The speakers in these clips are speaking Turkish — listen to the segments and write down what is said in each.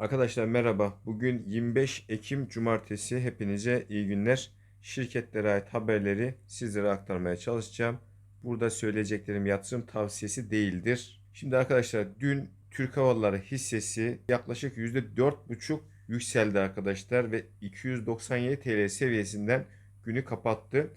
Arkadaşlar merhaba. Bugün 25 Ekim Cumartesi. Hepinize iyi günler. Şirketlere ait haberleri sizlere aktarmaya çalışacağım. Burada söyleyeceklerim yatırım tavsiyesi değildir. Şimdi arkadaşlar dün Türk Hava hissesi yaklaşık %4,5 yükseldi arkadaşlar ve 297 TL seviyesinden günü kapattı.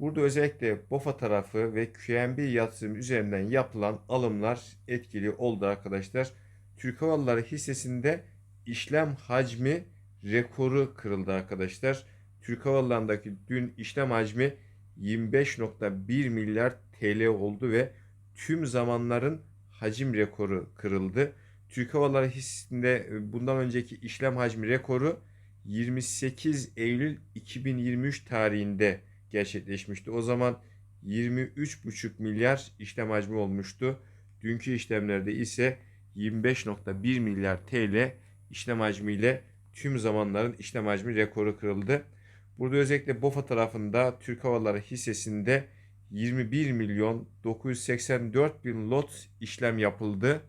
Burada özellikle BOFA tarafı ve QNB yatırım üzerinden yapılan alımlar etkili oldu arkadaşlar. Türk Hava Yolları hissesinde işlem hacmi rekoru kırıldı arkadaşlar. Türk Hava Yolları'ndaki dün işlem hacmi 25.1 milyar TL oldu ve tüm zamanların hacim rekoru kırıldı. Türk Hava Yolları hissesinde e, bundan önceki işlem hacmi rekoru 28 Eylül 2023 tarihinde gerçekleşmişti. O zaman 23,5 milyar işlem hacmi olmuştu. Dünkü işlemlerde ise 25.1 milyar TL işlem hacmiyle tüm zamanların işlem hacmi rekoru kırıldı. Burada özellikle BOFA tarafında Türk Hava Yolları hissesinde 21 milyon 984 bin lot işlem yapıldı.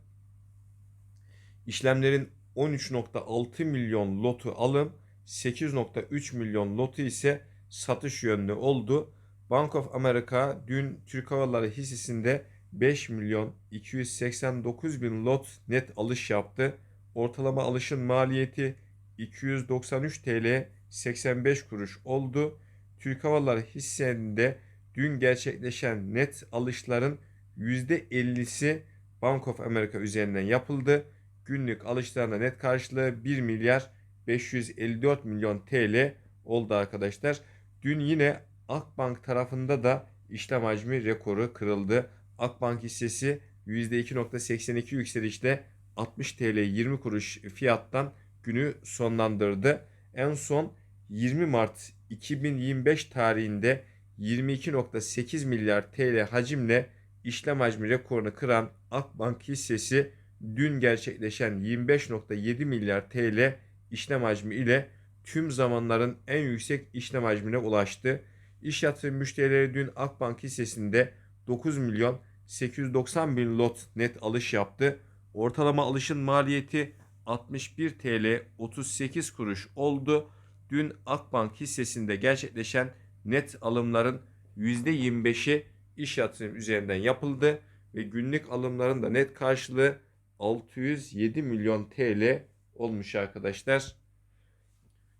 İşlemlerin 13.6 milyon lotu alım, 8.3 milyon lotu ise satış yönlü oldu. Bank of America dün Türk Hava Yolları hissesinde 5 milyon 289 bin lot net alış yaptı. Ortalama alışın maliyeti 293 TL 85 kuruş oldu. Türk Hava Yolları hissesinde dün gerçekleşen net alışların %50'si Bank of America üzerinden yapıldı. Günlük alışlarına net karşılığı 1 milyar 554 milyon TL oldu arkadaşlar. Dün yine Akbank tarafında da işlem hacmi rekoru kırıldı. Akbank hissesi %2.82 yükselişle 60 TL 20 kuruş fiyattan günü sonlandırdı. En son 20 Mart 2025 tarihinde 22.8 milyar TL hacimle işlem hacmi rekorunu kıran Akbank hissesi dün gerçekleşen 25.7 milyar TL işlem hacmi ile tüm zamanların en yüksek işlem hacmine ulaştı. İş yatırım müşterileri dün Akbank hissesinde 9 milyon 890 bin lot net alış yaptı. Ortalama alışın maliyeti 61 TL 38 kuruş oldu. Dün Akbank hissesinde gerçekleşen net alımların %25'i iş yatırım üzerinden yapıldı ve günlük alımların da net karşılığı 607 milyon TL olmuş arkadaşlar.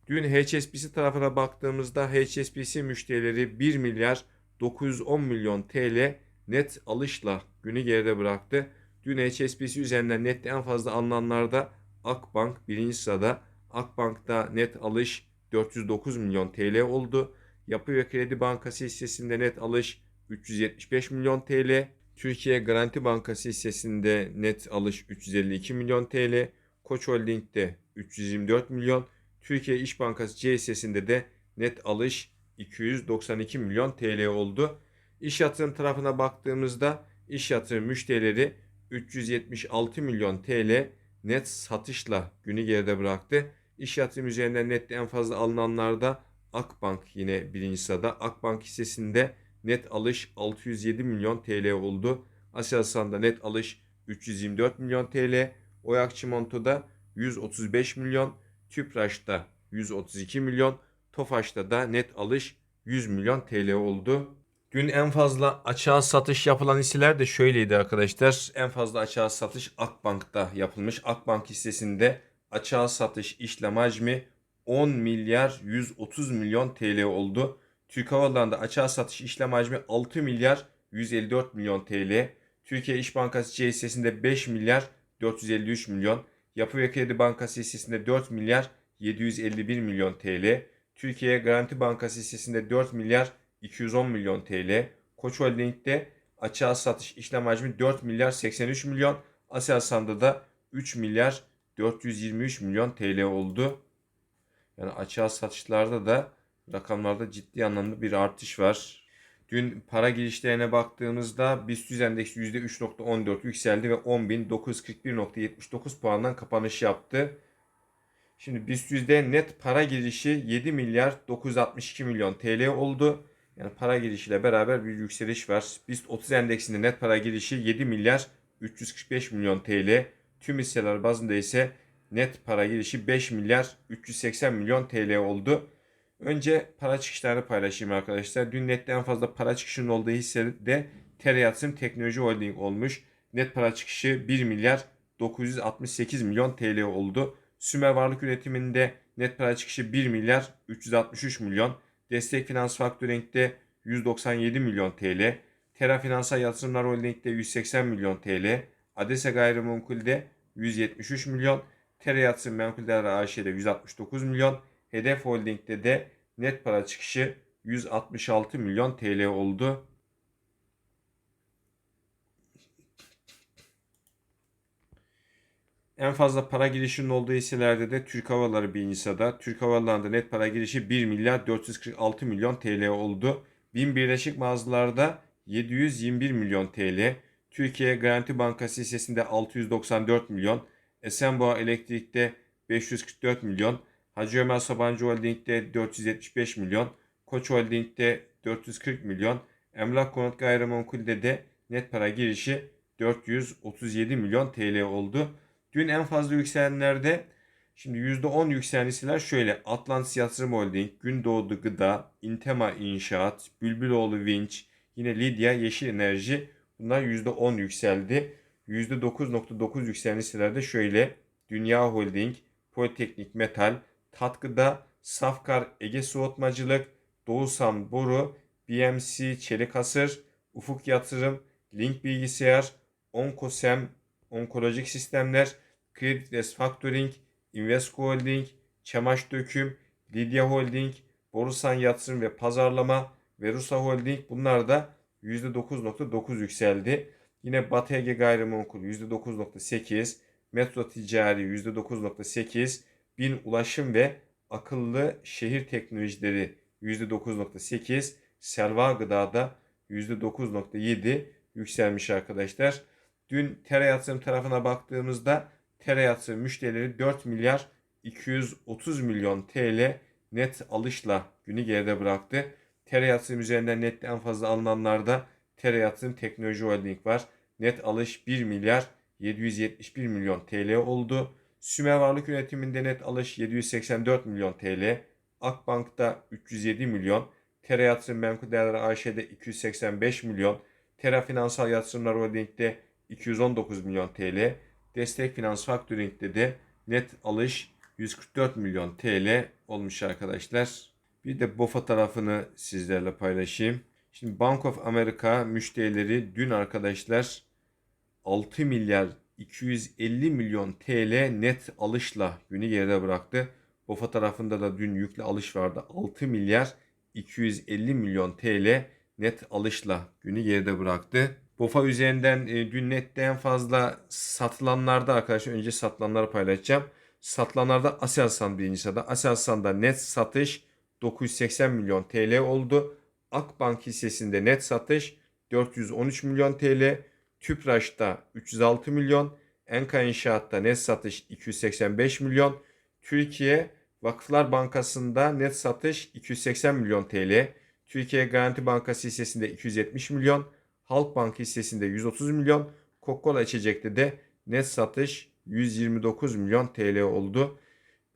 Dün HSBC tarafına baktığımızda HSBC müşterileri 1 milyar 910 milyon TL net alışla günü geride bıraktı. Dün HSBC üzerinden net en fazla alınanlarda Akbank birinci sırada. Akbank'ta net alış 409 milyon TL oldu. Yapı ve Kredi Bankası hissesinde net alış 375 milyon TL. Türkiye Garanti Bankası hissesinde net alış 352 milyon TL. Koç Holding'de 324 milyon. Türkiye İş Bankası C hissesinde de net alış 292 milyon TL oldu. İş yatırım tarafına baktığımızda iş yatırım müşterileri 376 milyon TL net satışla günü geride bıraktı. İş yatırım üzerinden net en fazla alınanlarda Akbank yine birinci sırada. Akbank hissesinde net alış 607 milyon TL oldu. Aselsan'da net alış 324 milyon TL. Oyak Çimento'da 135 milyon. Tüpraş'ta 132 milyon. Tofaş'ta da net alış 100 milyon TL oldu. Dün en fazla açığa satış yapılan hisseler de şöyleydi arkadaşlar. En fazla açığa satış Akbank'ta yapılmış. Akbank hissesinde açığa satış işlem hacmi 10 milyar 130 milyon TL oldu. Türk Hava Yolları'nda açığa satış işlem hacmi 6 milyar 154 milyon TL. Türkiye İş Bankası C hissesinde 5 milyar 453 milyon. Yapı ve Kredi Bankası hissesinde 4 milyar 751 milyon TL. Türkiye Garanti Bankası hissesinde 4 milyar 210 milyon TL. Koç Holding'de açığa satış işlem hacmi 4 milyar 83 milyon. Aselsan'da da 3 milyar 423 milyon TL oldu. Yani açığa satışlarda da rakamlarda ciddi anlamda bir artış var. Dün para girişlerine baktığımızda BIST endeksi %3.14 yükseldi ve 10.941.79 puandan kapanış yaptı. Şimdi BIST net para girişi 7 milyar 962 milyon TL oldu. Yani para girişiyle beraber bir yükseliş var. BIST 30 endeksinde net para girişi 7 milyar 345 milyon TL. Tüm hisseler bazında ise net para girişi 5 milyar 380 milyon TL oldu. Önce para çıkışlarını paylaşayım arkadaşlar. Dün nette en fazla para çıkışının olduğu hissede Tere Yatırım Teknoloji Holding olmuş. Net para çıkışı 1 milyar 968 milyon TL oldu. Sümer Varlık Üretimi'nde net para çıkışı 1 milyar 363 milyon. Destek Finans Faktöring'de 197 milyon TL. Tera Finansal Yatırımlar Holding'de 180 milyon TL. Adese Gayrimenkul'de 173 milyon. Tera Yatırım Menkuller AŞ'de 169 milyon. Hedef Holding'de de net para çıkışı 166 milyon TL oldu. En fazla para girişinin olduğu hisselerde de Türk Havaları Birincisa'da. Türk Havaları'nda net para girişi 1 milyar 446 milyon TL oldu. Bin Birleşik Mağazalar'da 721 milyon TL. Türkiye Garanti Bankası hissesinde 694 milyon. Esenboğa Elektrik'te 544 milyon. Hacı Ömer Sabancı Holding'de 475 milyon. Koç Holding'de 440 milyon. Emlak Konut Gayrimenkul'de de net para girişi 437 milyon TL oldu. Dün en fazla yükselenlerde şimdi %10 yükselen şöyle. Atlantis Yatırım Holding, Gündoğdu Gıda, Intema İnşaat, Bülbüloğlu Vinç, yine Lidya Yeşil Enerji bunlar %10 yükseldi. %9.9 yükselen hisselerde şöyle. Dünya Holding, Politeknik Metal, Tatkıda, Safkar Ege Soğutmacılık, Doğusam Boru, BMC Çelik Hasır, Ufuk Yatırım, Link Bilgisayar, Onkosem Onkolojik Sistemler, Creditless Factoring, Invesco Holding, Çemaş Döküm, Lidya Holding, Borusan Yatırım ve Pazarlama ve Rusa Holding bunlar da %9.9 yükseldi. Yine Batı Ege Gayrimenkul %9.8, Metro Ticari %9.8, Bin Ulaşım ve Akıllı Şehir Teknolojileri %9.8, Selva Gıda'da %9.7 yükselmiş arkadaşlar. Dün Tera Yatırım tarafına baktığımızda Tera Yatırım müşterileri 4 milyar 230 milyon TL net alışla günü geride bıraktı. Tera Yatırım üzerinden nette en fazla alınanlarda Tera Yatırım Teknoloji Holding var. Net alış 1 milyar 771 milyon TL oldu. Sümer Varlık Yönetiminde net alış 784 milyon TL. Akbank'ta 307 milyon. Tera Yatırım Menkul Değerler AŞ'de 285 milyon. Tera Finansal Yatırımlar Holding'de 219 milyon TL. Destek Finans Factoring'de de net alış 144 milyon TL olmuş arkadaşlar. Bir de BOFA tarafını sizlerle paylaşayım. Şimdi Bank of America müşterileri dün arkadaşlar 6 milyar 250 milyon TL net alışla günü geride bıraktı. BOFA tarafında da dün yüklü alış vardı. 6 milyar 250 milyon TL net alışla günü geride bıraktı. BOFA üzerinden e, dün nette en fazla satılanlarda arkadaşlar önce satılanları paylaşacağım. Satılanlarda Aselsan birinci sırada. Aselsan'da net satış 980 milyon TL oldu. Akbank hissesinde net satış 413 milyon TL. Tüpraş'ta 306 milyon. Enka İnşaat'ta net satış 285 milyon. Türkiye Vakıflar Bankası'nda net satış 280 milyon TL. Türkiye Garanti Bankası hissesinde 270 milyon. Halkbank hissesinde 130 milyon. Coca-Cola içecekte de net satış 129 milyon TL oldu.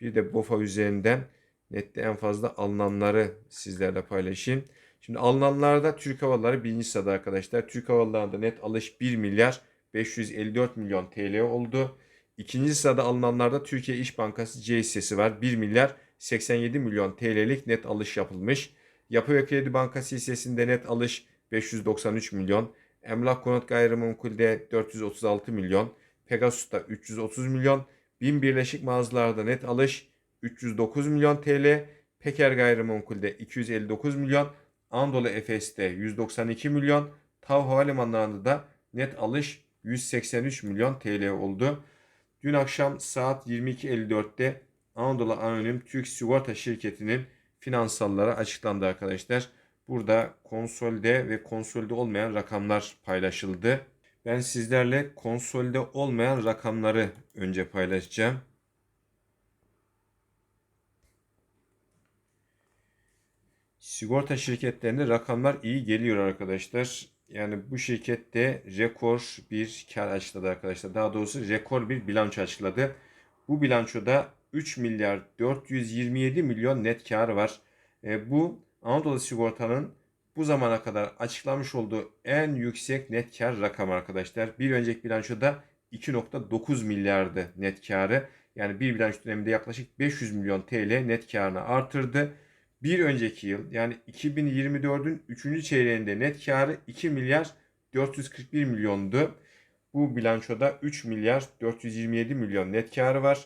Bir de BOFA üzerinden nette en fazla alınanları sizlerle paylaşayım. Şimdi alınanlarda Türk Havaları birinci sırada arkadaşlar. Türk Havaları'nda net alış 1 milyar 554 milyon TL oldu. İkinci sırada alınanlarda Türkiye İş Bankası C hissesi var. 1 milyar 87 milyon TL'lik net alış yapılmış. Yapı ve Kredi Bankası hissesinde net alış 593 milyon. Emlak Konut Gayrimenkul'de 436 milyon. Pegasus'ta 330 milyon. Bin Birleşik Mağazalar'da net alış 309 milyon TL. Peker Gayrimenkul'de 259 milyon. Anadolu Efes'te 192 milyon. Tav Havalimanları'nda da net alış 183 milyon TL oldu. Dün akşam saat 22.54'te Anadolu Anonim Türk Sigorta Şirketi'nin finansalları açıklandı arkadaşlar. Burada konsolde ve konsolde olmayan rakamlar paylaşıldı. Ben sizlerle konsolde olmayan rakamları önce paylaşacağım. Sigorta şirketlerinde rakamlar iyi geliyor arkadaşlar. Yani bu şirkette rekor bir kar açıkladı arkadaşlar. Daha doğrusu rekor bir bilanço açıkladı. Bu bilançoda 3 milyar 427 milyon net karı var. E, bu Anadolu Sigorta'nın bu zamana kadar açıklamış olduğu en yüksek net kar rakamı arkadaşlar. Bir önceki bilançoda 2.9 milyardı net karı. Yani bir bilanço döneminde yaklaşık 500 milyon TL net karını artırdı. Bir önceki yıl yani 2024'ün 3. çeyreğinde net karı 2 milyar 441 milyondu. Bu bilançoda 3 milyar 427 milyon net karı var.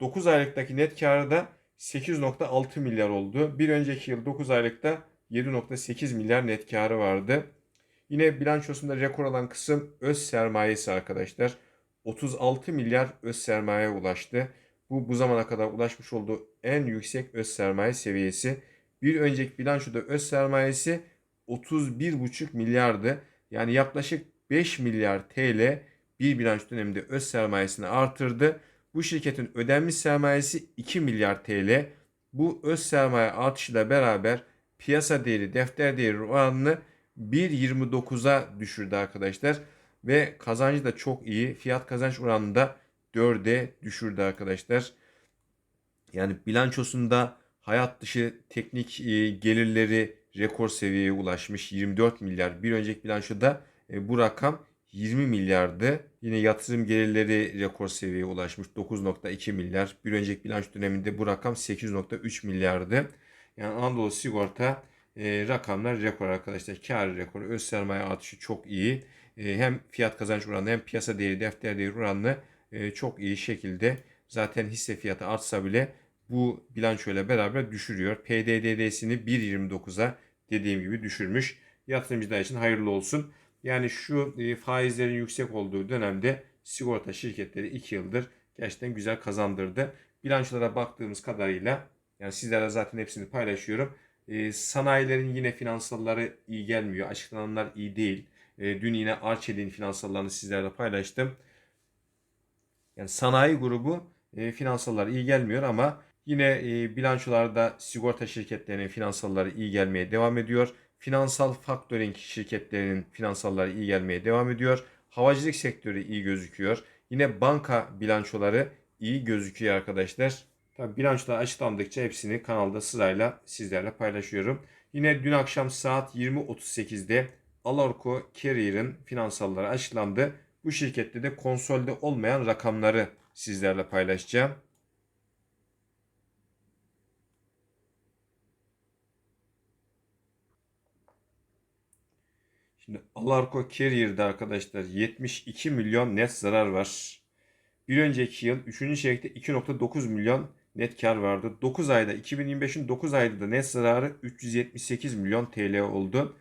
9 aylıktaki net karı da 8.6 milyar oldu. Bir önceki yıl 9 aylıkta 7.8 milyar net karı vardı. Yine bilançosunda rekor alan kısım öz sermayesi arkadaşlar. 36 milyar öz sermaye ulaştı. Bu bu zamana kadar ulaşmış olduğu en yüksek öz sermaye seviyesi. Bir önceki bilançoda öz sermayesi 31,5 milyardı. Yani yaklaşık 5 milyar TL bir bilanço döneminde öz sermayesini artırdı. Bu şirketin ödenmiş sermayesi 2 milyar TL. Bu öz sermaye artışıyla beraber piyasa değeri, defter değeri oranını 1.29'a düşürdü arkadaşlar. Ve kazancı da çok iyi. Fiyat kazanç oranını da 4'e düşürdü arkadaşlar. Yani bilançosunda hayat dışı teknik e, gelirleri rekor seviyeye ulaşmış. 24 milyar. Bir önceki bilançoda e, bu rakam 20 milyardı. Yine yatırım gelirleri rekor seviyeye ulaşmış. 9.2 milyar. Bir önceki bilanço döneminde bu rakam 8.3 milyardı. Yani Anadolu Sigorta e, rakamlar rekor arkadaşlar. Kar rekoru, öz sermaye artışı çok iyi. E, hem fiyat kazanç oranı hem piyasa değeri, defter değeri oranını e, çok iyi şekilde zaten hisse fiyatı artsa bile bu bilançoyla beraber düşürüyor. PDD'sini 1.29'a dediğim gibi düşürmüş. Yatırımcılar için hayırlı olsun. Yani şu e, faizlerin yüksek olduğu dönemde sigorta şirketleri 2 yıldır gerçekten güzel kazandırdı. Bilançolara baktığımız kadarıyla yani sizlere zaten hepsini paylaşıyorum. E, sanayilerin yine finansalları iyi gelmiyor. Açıklananlar iyi değil. E, dün yine Arçelik'in finansallarını sizlerle paylaştım. Yani sanayi grubu e, finansallar iyi gelmiyor ama yine e, bilançolarda sigorta şirketlerinin finansalları iyi gelmeye devam ediyor. Finansal faktörink şirketlerinin finansalları iyi gelmeye devam ediyor. Havacılık sektörü iyi gözüküyor. Yine banka bilançoları iyi gözüküyor arkadaşlar. Tabi bilançolar açıklandıkça hepsini kanalda sırayla sizlerle paylaşıyorum. Yine dün akşam saat 20.38'de Alarko Carrier'ın finansalları açıklandı. Bu şirkette de konsolde olmayan rakamları sizlerle paylaşacağım. Şimdi Alarko Carrier'de arkadaşlar 72 milyon net zarar var. Bir önceki yıl 3. çeyrekte 2.9 milyon net kar vardı. 9 ayda 2025'in 9 ayda da net zararı 378 milyon TL oldu.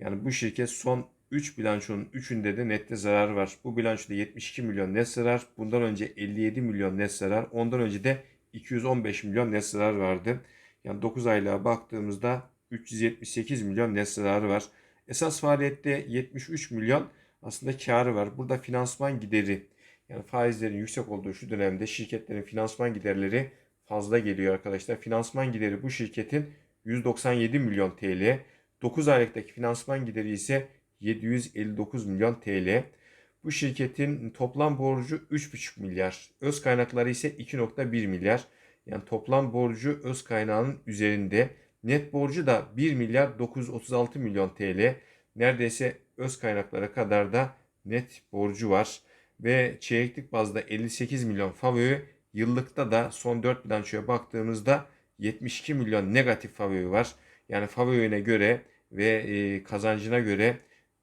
Yani bu şirket son 3 bilançonun 3'ünde de nette zarar var. Bu bilançoda 72 milyon net zarar. Bundan önce 57 milyon net zarar. Ondan önce de 215 milyon net zarar vardı. Yani 9 aylığa baktığımızda 378 milyon net zararı var. Esas faaliyette 73 milyon aslında karı var. Burada finansman gideri yani faizlerin yüksek olduğu şu dönemde şirketlerin finansman giderleri fazla geliyor arkadaşlar. Finansman gideri bu şirketin 197 milyon TL. 9 aylıktaki finansman gideri ise 759 milyon TL. Bu şirketin toplam borcu 3,5 milyar. Öz kaynakları ise 2,1 milyar. Yani toplam borcu öz kaynağının üzerinde. Net borcu da 1 milyar 936 milyon TL. Neredeyse öz kaynaklara kadar da net borcu var. Ve çeyreklik bazda 58 milyon FAVÖ'yü yıllıkta da son 4 bilançoya baktığımızda 72 milyon negatif FAVÖ'yü var. Yani FAVÖ'ne göre ve e, kazancına göre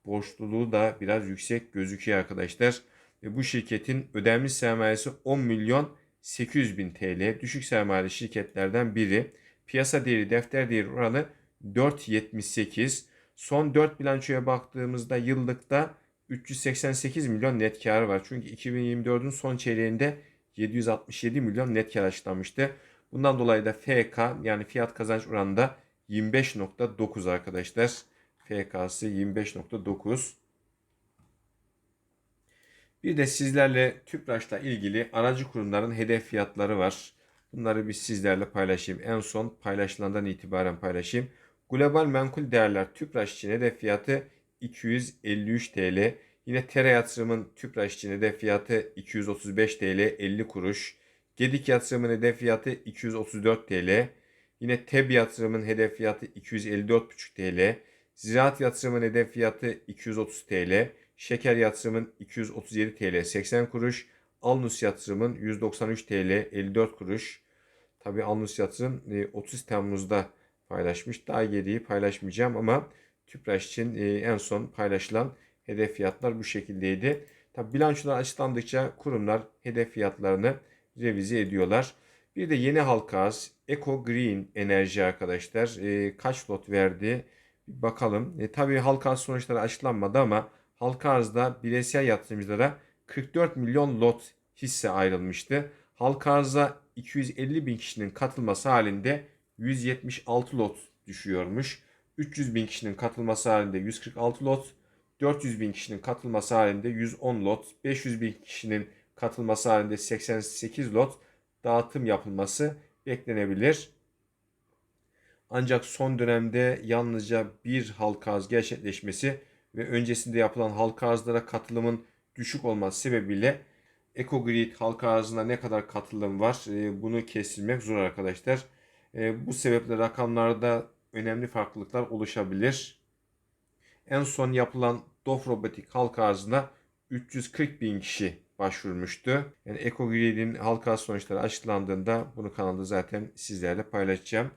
borçluluğu da biraz yüksek gözüküyor arkadaşlar. Ve bu şirketin ödenmiş sermayesi 10 milyon 800 bin TL. Düşük sermayeli şirketlerden biri. Piyasa değeri, defter değeri oranı 4.78. Son 4 bilançoya baktığımızda yıllıkta 388 milyon net karı var. Çünkü 2024'ün son çeyreğinde 767 milyon net kar açıklamıştı. Bundan dolayı da FK yani fiyat kazanç oranında 25.9 arkadaşlar. FK'sı 25.9. Bir de sizlerle TÜPRAŞ'la ilgili aracı kurumların hedef fiyatları var. Bunları bir sizlerle paylaşayım. En son paylaşılandan itibaren paylaşayım. Global menkul değerler TÜPRAŞ için hedef fiyatı 253 TL. Yine Tera Yatırım'ın TÜPRAŞ için hedef fiyatı 235 TL 50 kuruş. Gedik yatırımın hedef fiyatı 234 TL. Yine TEB yatırımın hedef fiyatı 254,5 TL. Ziraat yatırımın hedef fiyatı 230 TL. Şeker yatırımın 237 TL 80 kuruş. Alnus yatırımın 193 TL 54 kuruş. Tabi Alnus yatırım e, 30 Temmuz'da paylaşmış. Daha geriyi paylaşmayacağım ama Tüpraş için e, en son paylaşılan hedef fiyatlar bu şekildeydi. Tabi bilançolar açıklandıkça kurumlar hedef fiyatlarını revize ediyorlar. Bir de yeni halka arz Eco Green Enerji arkadaşlar e, kaç lot verdi bakalım. E, tabii halka arz sonuçları açıklanmadı ama halka arzda bireysel yatırımcılara 44 milyon lot hisse ayrılmıştı. Halka arza 250 bin kişinin katılması halinde 176 lot düşüyormuş. 300 bin kişinin katılması halinde 146 lot, 400 bin kişinin katılması halinde 110 lot, 500 bin kişinin katılması halinde 88 lot dağıtım yapılması beklenebilir. Ancak son dönemde yalnızca bir halka arz gerçekleşmesi ve öncesinde yapılan halka arzlara katılımın düşük olması sebebiyle EcoGrid halka arzına ne kadar katılım var e, bunu kestirmek zor arkadaşlar. E, bu sebeple rakamlarda önemli farklılıklar oluşabilir. En son yapılan DOF Robotik halka arzına 340 bin kişi başvurmuştu. Yani EcoGrid'in halka sonuçları açıklandığında bunu kanalda zaten sizlerle paylaşacağım.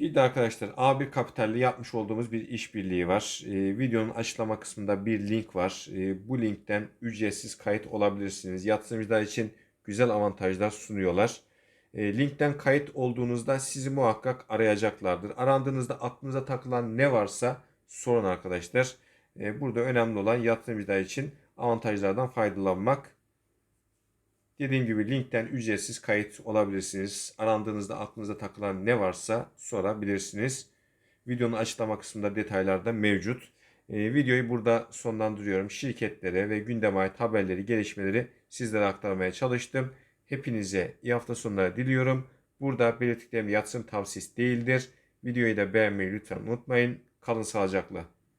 Bir de arkadaşlar A1 Kapital'le yapmış olduğumuz bir işbirliği var. Ee, videonun açıklama kısmında bir link var. Ee, bu linkten ücretsiz kayıt olabilirsiniz. Yatırımcılar için güzel avantajlar sunuyorlar. Ee, linkten kayıt olduğunuzda sizi muhakkak arayacaklardır. Arandığınızda aklınıza takılan ne varsa sorun arkadaşlar. Ee, burada önemli olan yatırımcılar için avantajlardan faydalanmak. Dediğim gibi linkten ücretsiz kayıt olabilirsiniz. Arandığınızda aklınıza takılan ne varsa sorabilirsiniz. Videonun açıklama kısmında detaylar da mevcut. Ee, videoyu burada sonlandırıyorum. Şirketlere ve gündeme ait haberleri, gelişmeleri sizlere aktarmaya çalıştım. Hepinize iyi hafta sonları diliyorum. Burada belirttiklerim yatırım tavsiyesi değildir. Videoyu da beğenmeyi lütfen unutmayın. Kalın sağlıcakla.